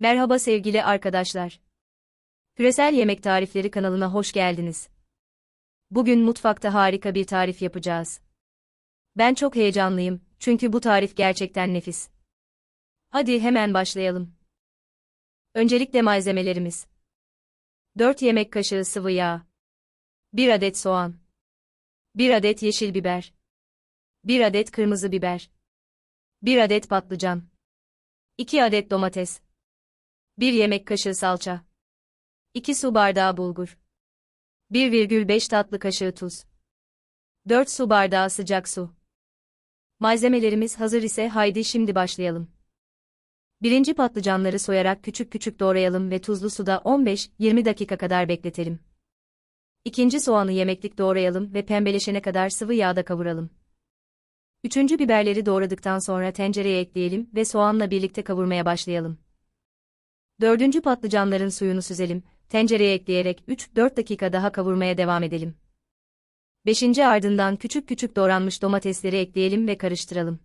Merhaba sevgili arkadaşlar. Küresel Yemek Tarifleri kanalına hoş geldiniz. Bugün mutfakta harika bir tarif yapacağız. Ben çok heyecanlıyım çünkü bu tarif gerçekten nefis. Hadi hemen başlayalım. Öncelikle malzemelerimiz. 4 yemek kaşığı sıvı yağ. 1 adet soğan. 1 adet yeşil biber. 1 adet kırmızı biber. 1 adet patlıcan. 2 adet domates. 1 yemek kaşığı salça. 2 su bardağı bulgur. 1,5 tatlı kaşığı tuz. 4 su bardağı sıcak su. Malzemelerimiz hazır ise haydi şimdi başlayalım. Birinci patlıcanları soyarak küçük küçük doğrayalım ve tuzlu suda 15-20 dakika kadar bekletelim. İkinci soğanı yemeklik doğrayalım ve pembeleşene kadar sıvı yağda kavuralım. Üçüncü biberleri doğradıktan sonra tencereye ekleyelim ve soğanla birlikte kavurmaya başlayalım. Dördüncü patlıcanların suyunu süzelim, tencereye ekleyerek 3-4 dakika daha kavurmaya devam edelim. Beşinci ardından küçük küçük doğranmış domatesleri ekleyelim ve karıştıralım.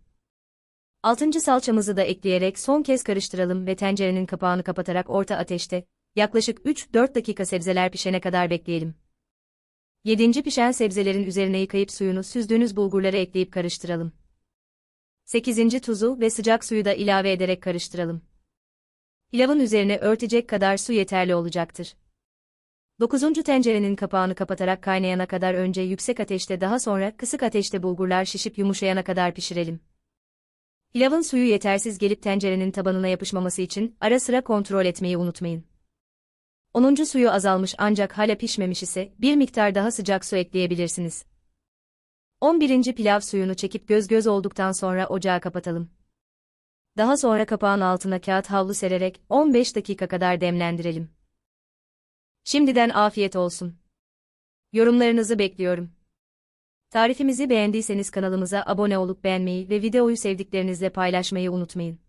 Altıncı salçamızı da ekleyerek son kez karıştıralım ve tencerenin kapağını kapatarak orta ateşte, yaklaşık 3-4 dakika sebzeler pişene kadar bekleyelim. Yedinci pişen sebzelerin üzerine yıkayıp suyunu süzdüğünüz bulgurları ekleyip karıştıralım. Sekizinci tuzu ve sıcak suyu da ilave ederek karıştıralım. Pilavın üzerine örtecek kadar su yeterli olacaktır. 9. tencerenin kapağını kapatarak kaynayana kadar önce yüksek ateşte daha sonra kısık ateşte bulgurlar şişip yumuşayana kadar pişirelim. Pilavın suyu yetersiz gelip tencerenin tabanına yapışmaması için ara sıra kontrol etmeyi unutmayın. 10. suyu azalmış ancak hala pişmemiş ise bir miktar daha sıcak su ekleyebilirsiniz. 11. pilav suyunu çekip göz göz olduktan sonra ocağı kapatalım. Daha sonra kapağın altına kağıt havlu sererek 15 dakika kadar demlendirelim. Şimdiden afiyet olsun. Yorumlarınızı bekliyorum. Tarifimizi beğendiyseniz kanalımıza abone olup beğenmeyi ve videoyu sevdiklerinizle paylaşmayı unutmayın.